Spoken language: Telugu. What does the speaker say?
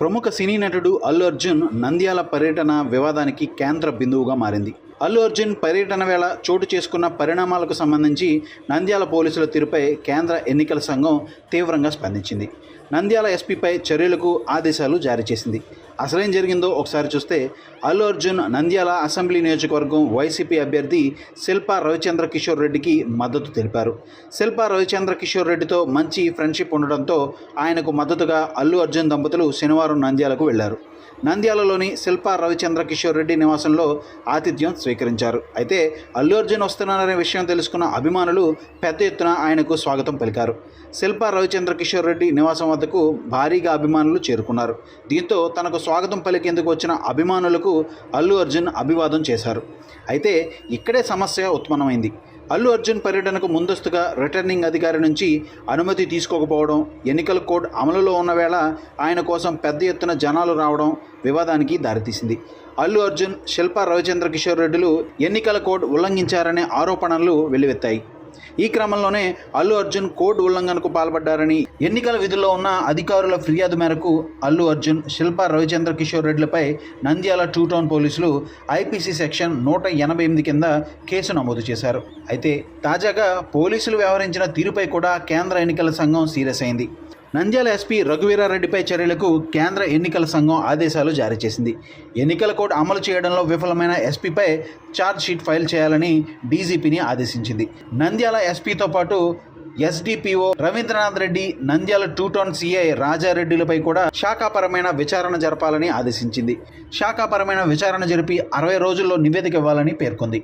ప్రముఖ సినీ నటుడు అల్లు అర్జున్ నంద్యాల పర్యటన వివాదానికి కేంద్ర బిందువుగా మారింది. అల్లు అర్జున్ పర్యటన వేళ చోటు చేసుకున్న పరిణామాలకు సంబంధించి నంద్యాల పోలీసుల తీరుపై కేంద్ర ఎన్నికల సంఘం తీవ్రంగా స్పందించింది. నంద్యాల ఎస్పీపై చర్యలకు ఆదేశాలు జారీ చేసింది. అసలేం జరిగిందో ఒకసారి చూస్తే అల్లు అర్జున్ నంద్యాల అసెంబ్లీ నియోజకవర్గం వైసీపీ అభ్యర్థి శిల్పా రవిచంద్ర కిషోర్ రెడ్డికి మద్దతు తెలిపారు. శిల్పా రవిచంద్ర కిషోర్ రెడ్డితో మంచి ఫ్రెండ్షిప్ ఉండడంతో ఆయనకు మద్దతుగా అల్లు అర్జున్ దంపతులు శనివారం నంద్యాలకు వెళ్ళారు. నంద్యాలలోని శిల్పా రవిచంద్ర కిషోర్ రెడ్డి నివాసంలో ఆతిథ్యం స్వీకరించారు. అయితే అల్లు అర్జున్ వస్తున్నారనే విషయం తెలుసుకున్న అభిమానులు పెద్ద ఎత్తున ఆయనకు స్వాగతం పలికారు. శిల్పా రవిచంద్ర కిషోర్ రెడ్డి నివాసం వద్దకు భారీగా అభిమానులు చేరుకున్నారు. దీంతో తనకు స్వాగతం పలికేందుకు వచ్చిన అభిమానులకు అల్లు అర్జున్ అభివాదం చేశారు. అయితే ఇక్కడే సమస్య ఉత్పన్నమైంది. అల్లు అర్జున్ పర్యటనకు ముందస్తుగా రిటర్నింగ్ అధికారి నుంచి అనుమతి తీసుకోకపోవడం ఎన్నికల కోడ్ అమలులో ఉన్న వేళ ఆయన కోసం పెద్ద ఎత్తున జనాలు రావడం వివాదానికి దారితీసింది. అల్లు అర్జున్ శిల్పా రవిచంద్ర కిషోర్ రెడ్డిలు ఎన్నికల కోడ్ ఉల్లంఘించారనే ఆరోపణలు వెల్లువెత్తాయి. ఈ క్రమంలోనే అల్లు అర్జున్ కోడ్ ఉల్లంఘనకు పాల్పడ్డారని ఎన్నికల విధుల్లో ఉన్న అధికారుల ఫిర్యాదు మేరకు అల్లు అర్జున్ శిల్పా రవిచంద్ర కిషోర్ రెడ్డిలపై నంద్యాల టూ టౌన్ పోలీసులు ఐపీసీ సెక్షన్ నూట ఎనభై ఎనిమిది కింద కేసు నమోదు చేశారు. అయితే తాజాగా పోలీసులు వ్యవహరించిన తీరుపై కూడా కేంద్ర ఎన్నికల సంఘం సీరియస్ అయింది. నంద్యాల ఎస్పీ రఘువీరారెడ్డిపై చర్యలకు కేంద్ర ఎన్నికల సంఘం ఆదేశాలు జారీ చేసింది. ఎన్నికల కోడ్ అమలు చేయడంలో విఫలమైన ఎస్పీపై ఛార్జ్ షీట్ ఫైల్ చేయాలని డీజీపీని ఆదేశించింది. నంద్యాల ఎస్పీతో పాటు SDPO Ravindranath Reddy Nandyal two town CI రాజారెడ్డిలపై కూడా శాఖాపరమైన విచారణ జరపాలని ఆదేశించింది. శాఖాపరమైన విచారణ జరిపి అరవై రోజుల్లో నివేదిక ఇవ్వాలని పేర్కొంది.